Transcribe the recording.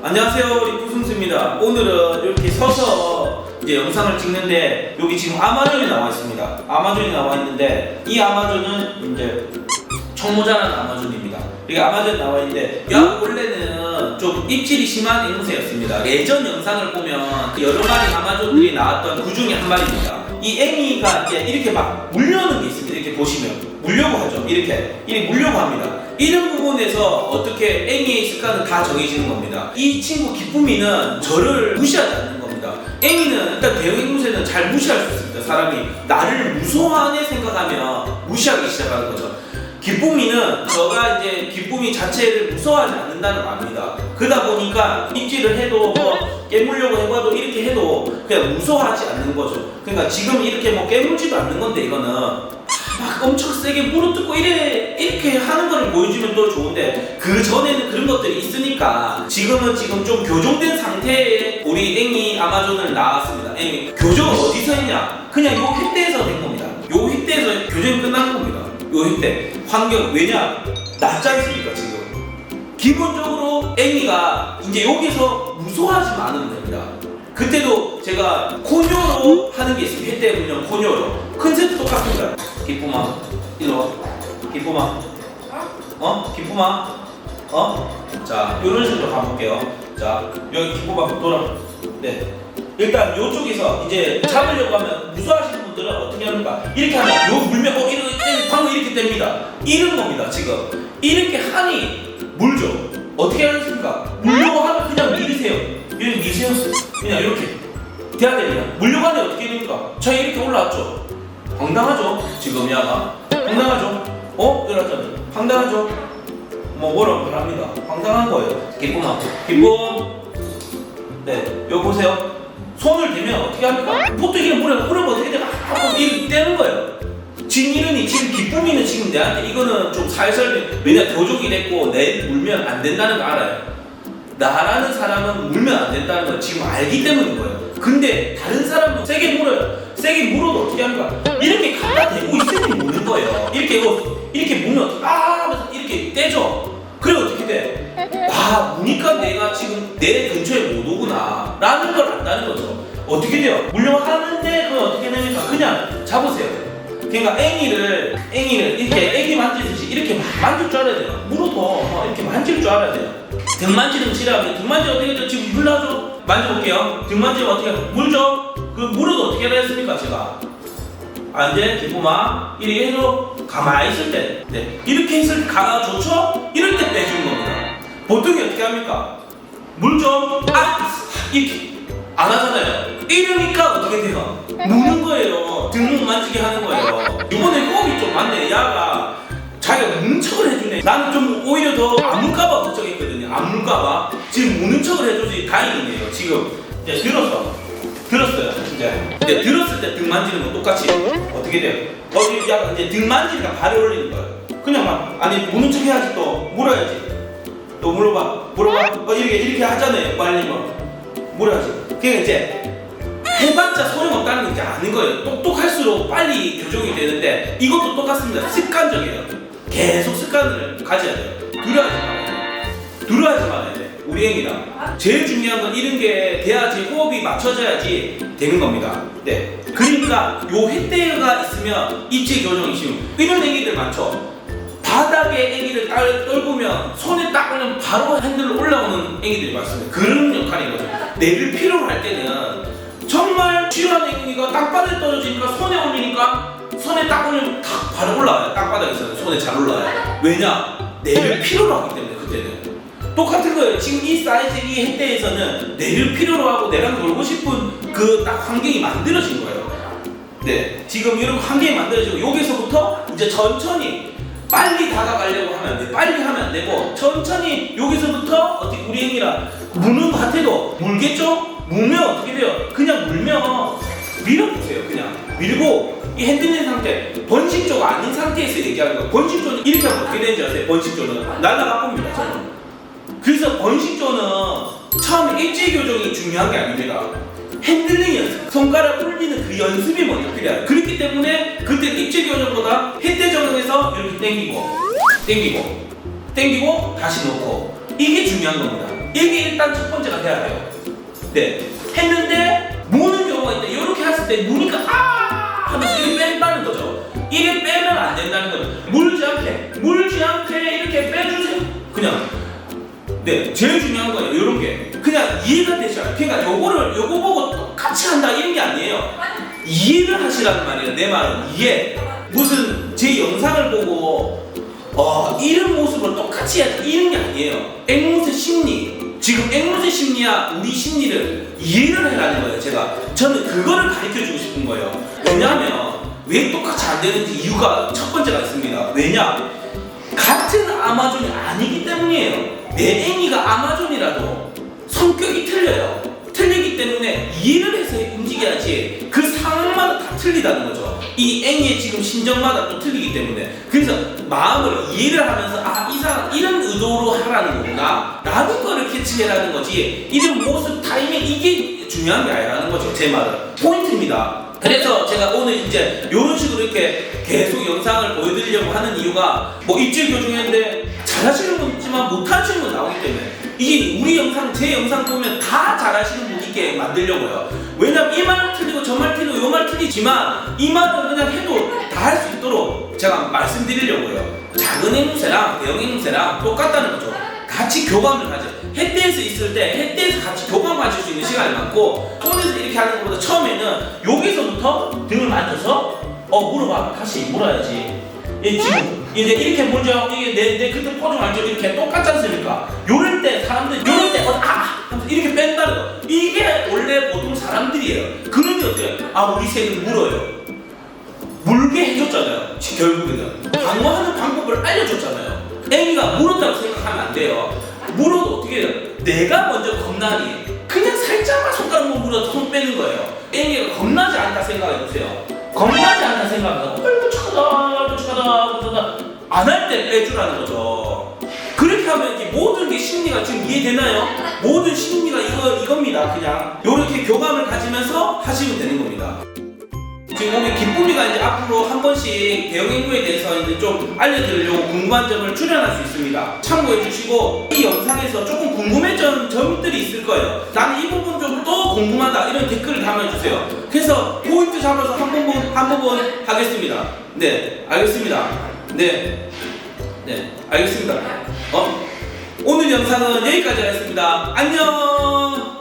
안녕하세요 리쿠순수입니다. 오늘은 이렇게 서서 이제 영상을 찍는데 여기 지금 아마존이 나와 있습니다. 아마존이 나와 있는데 이 아마존은 이제 청모자라는 아마존입니다. 여기 아마존 나와 있는데 야 원래는 좀 입질이 심한 앵무새였습니다. 예전 영상을 보면 그 여러 마리 아마존들이 나왔던 그 중에 한 마리입니다. 이 앵이가 이제 이렇게 막 물려는 게 있습니다. 이렇게 보시면. 물려고 하죠. 이렇게. 이렇게 물려고 합니다 이런 부분에서 어떻게 앵이의 습관은 다 정해지는 겁니다. 이 친구 기쁨이는 저를 무시하지 않는 겁니다. 앵이는 일단 대형 앵무새는 잘 무시할 수 있습니다. 사람이 나를 무서워하네 생각하면 무시하기 시작하는 거죠. 기쁨이는 저가 이제 기쁨이 자체를 무서워하지 않는다는 말입니다. 그러다 보니까 입질을 해도 뭐 깨물려고 해봐도 이렇게 해도 그냥 무서워하지 않는 거죠. 그러니까 지금 이렇게 뭐 깨물지도 않는 건데 이거는 막 엄청 세게 물어뜯고 이래 이렇게 하는 거를 보여주면 또 좋은데 그 전에는 그런 것들이 있으니까 지금은 지금 좀 교정된 상태의 우리 앵이 아마존을 나왔습니다. 앵이 교정은 어디서 했냐? 그냥 요 휘대에서 된 겁니다. 요 휘대에서 교정이 끝난 겁니다. 요 휘대 환경 왜냐? 낫지 않습니까 지금? 기본적으로 앵이가 이제 여기서 무서워하지 않으면 됩니다. 그때도 제가 코뇨로 하는 게 있어요. 회 때문에 코뇨로. 컨셉도 똑같습니다. 기쁨아, 일로 와. 기쁨아. 어? 기쁨아. 어? 자, 이런 식으로 가볼게요. 자, 여기 기쁨아 돌아. 네. 일단 이쪽에서 이제 잡으려고 하면 무서워하시는 분들은 어떻게 합니까? 이렇게 하면 요 물면 어 이렇게 방금 이렇게 됩니다. 이런 겁니다 지금. 이렇게 하니 물죠. 어떻게 하겠습니까? 물려고 하면 그냥 밀으세요. 이렇게 미세요. 그냥 이렇게 돼야 됩니다. 물려고 하면 어떻게 됩니까? 저 이렇게 올라왔죠. 황당하죠. 지금 야가 황당하죠. 어? 이러잖아요. 황당하죠. 뭐 뭐라고 합니다. 황당한 거예요. 기쁨아. 기쁨. 네, 여기 보세요. 손을 대면 어떻게 합니까? 보통 이게 물에 물에 어떻게 돼? 막 이렇게 떼는 거예요. 이러니 지금 기쁨이는 지금 내한테 이거는 좀 살살 왜냐 교족이 됐고 내 물면 안 된다는 거 알아요. 나라는 사람은 물면 안 된다는 걸 지금 알기 때문인 거예요. 근데 다른 사람은 세게 물어요. 세게 합니까? 이렇게 갖다 대고 있으니 무는 거예요. 이렇게 뭐 이렇게 물면 아 하면서 이렇게 떼죠. 그래 어떻게 돼? 아 무니까 내가 지금 내 근처에 못 오구나 라는 걸 안다는 거죠. 어떻게 돼요? 물려하는데 그건 어떻게 됩니까? 그냥 잡으세요. 그러니까 앵이를 앵이를 이렇게 애기 만지듯이 이렇게 만질 줄 알아야 돼요. 물어도 어, 이렇게 만질 줄 알아야 돼요. 등 만지는 싫어하면 등 만지 어떻게 돼요? 지금 물나죠? 만져볼게요. 등 만지면 어떻게 해요? 물죠? 그 물어도 어떻게 해야 했습니까 제가? 아 이제 기쁨아 이렇게 해서 가만히 있을 때 네. 이렇게 때 가가 좋죠? 이럴 때 빼주는 겁니다. 보통 어떻게 합니까? 물좀 아! 이렇게 안 하잖아요. 이러니까 어떻게 돼요? 무는 거예요. 등목 만지게 하는 거예요. 이번에 꼼이 좀 많네. 야가 자기가 무는 척을 해주네. 나는 좀 오히려 더 안 물까봐 걱정했거든요. 안 물까봐. 지금 무는 척을 해줘서 다행이네요. 지금 이제 들었어. 들었어요. 이제. 이제 들었을 때 등 만지는 건 똑같이 어떻게 돼요? 어디 야 이제 등 만지니까 발을 올리는 거예요. 그냥 막 아니 무는 척 해야지 또 물어야지. 또 물어봐 물어봐 어, 이렇게 이렇게 하잖아요 빨리 뭐 물어야지 그러니까 이제 해봤자 소용없다는 게 이제 아는 거예요 똑똑할수록 빨리 교정이 되는데 이것도 똑같습니다 습관적이에요 계속 습관을 가져야 돼요 두려워하지 말아야 돼요 두려워하지 말아야 돼 우리 애기랑 제일 중요한 건 이런 게 돼야지 호흡이 맞춰져야지 되는 겁니다 네 그러니까 요 횟대가 있으면 입질 교정이 쉬운 이런 애기들 많죠 바닥에 애기를 딸, 떨구면 손에 딱 올리면 바로 핸들로 올라오는 애기들이 많습니다. 그런 역할이거든요. 내를 필요로 할 때는 정말 필요한 애기가 땅바닥에 떨어지니까 손에 올리니까 손에 딱 올리면 탁 바로 올라와요. 땅바닥에서는 손에 잘 올라와요. 왜냐? 내를 필요로 하기 때문에 그때는. 똑같은 거예요. 지금 이 사이즈 이 햇대에서는 내를 필요로 하고 내랑 놀고 싶은 그 딱 환경이 만들어진 거예요. 네, 지금 이런 환경이 만들어지고 여기서부터 이제 천천히 빨리 다가가려고 하면 안 돼. 빨리 하면 안 되고 천천히 여기서부터 어떻게 우리 애기라 무는 것 같아도 물겠죠? 물면 어떻게 돼요? 그냥 물면 밀어보세요. 그냥 밀고 이 핸들린 상태 번식조가 아닌 상태에서 얘기하는 거예요. 번식조는 이렇게 하면 어떻게 되는지 아세요? 번식조는 날라가 봅니다. 저는. 그래서 번식조는 처음에 일제 교정이 중요한 게 아닙니다. 핸들링 연습, 손가락 올리는 그 연습이 먼저 필요해요. 그렇기 때문에 그때 입체 교정보다 햇대 적응해서 이렇게 당기고, 당기고, 당기고 다시 놓고, 이게 중요한 겁니다. 이게 일단 첫 번째가 돼야 돼요. 네. 했는데 무는 경우가 있다. 이렇게 했을 때 무니까 아 하면서 이게 뺀다는 거죠. 이게 빼면 안 된다는 거죠. 물지 않게, 물지 않게 이렇게 빼주세요. 그냥. 네, 제일 중요한 거예요. 이런 게 그냥 이해가 되셔야. 그러니까 요거를 요거 보고 똑같이 한다 이런 게 아니에요. 이해를 하시라는 말이에요. 내 말은 이해. 무슨 제 영상을 보고 어 이런 모습을 똑같이 해야 이런 게 아니에요. 앵무새 심리. 지금 앵무새 심리야 우리 심리를 이해를 해라는 거예요. 제가 저는 그거를 가르쳐 주고 싶은 거예요. 왜냐하면 왜 똑같이 안 되는지 이유가 첫 번째가 있습니다. 왜냐? 같은 아마존이 아니기 때문이에요. 내 애니가 아마존이라도 성격이 틀려요. 틀리기 때문에 이해를 해서 움직여야지 그 상황마다 다 틀리다는 거죠. 이 애니의 지금 심정마다 또 틀리기 때문에 그래서 마음을 이해를 하면서 아 이 사람 이런 의도로 하라는 거구나 라는 거를 캐치해라는 거지 이런 모습 타이밍 이게 중요한 게 아니라는 거죠 제 말은 포인트입니다. 그래서 제가 오늘 이제 이런 식으로 이렇게 계속 영상을 보여드리려고 하는 이유가 뭐 입질 교정했는데 잘하시는 분 있지만 못하시는 분 나오기 때문에. 이게 우리 영상 제 영상 보면 다 잘하시는 분 있게 만들려고요. 왜냐면 이말 틀리고 저 말 틀리고 요 말 틀리지만 이 말은 그냥 해도 다 할 수 있도록 제가 말씀드리려고요. 작은 앵무새랑 대형 앵무새랑 똑같다는 거죠. 같이 교감을 가져 햇대에서 있을 때 햇대에서 같이 교감 가질 수 있는 시간이 많고 손에서 이렇게 하는 것보다 처음에는 여기서부터 등을 만져서 어 물어봐. 다시 물어야지. 이 지금 이제 이렇게 물죠 이게 내, 내 그때 포즈 알죠 이렇게 똑같지 않습니까 요럴 때 사람들 요럴 때 어, 아! 이렇게 뺀다는 거 이게 원래 보통 사람들이에요 그런데 어때요 아 우리 새는 물어요 물게 해줬잖아요. 지- 결국에는 방어하는 방법을 알려줬잖아요. 애기가 물었다고 생각하면 안 돼요. 물어도 어떻게 해요? 내가 먼저 겁나니 그냥 살짝만 손가락만 물어도 손 빼는 거예요. 애기가 겁나지 않다 생각해 보세요. 겁나지 않다 생각하면 어이구 착하다 안 할 때 빼주라는 거죠. 그렇게 하면 이게 모든 게 심리가 지금 이해되나요? 모든 심리가 이거 이겁니다. 그냥 이렇게 교감을 가지면서 하시면 되는 겁니다. 지금 오늘 기쁨이가 이제 앞으로 한 번씩 대형 행보에 대해서 이제 좀 알려드리려고 궁금한 점을 출연할 수 있습니다. 참고해 주시고 이 영상에서 조금 궁금했던 점들이 있을 거예요. 나는 이 부분 좀 또 궁금하다 이런 댓글을 담아주세요. 그래서 포인트 잡아서 한 부분 한 부분 하겠습니다. 네, 알겠습니다. 네, 네, 알겠습니다. 어? 오늘 영상은 여기까지 하겠습니다. 안녕.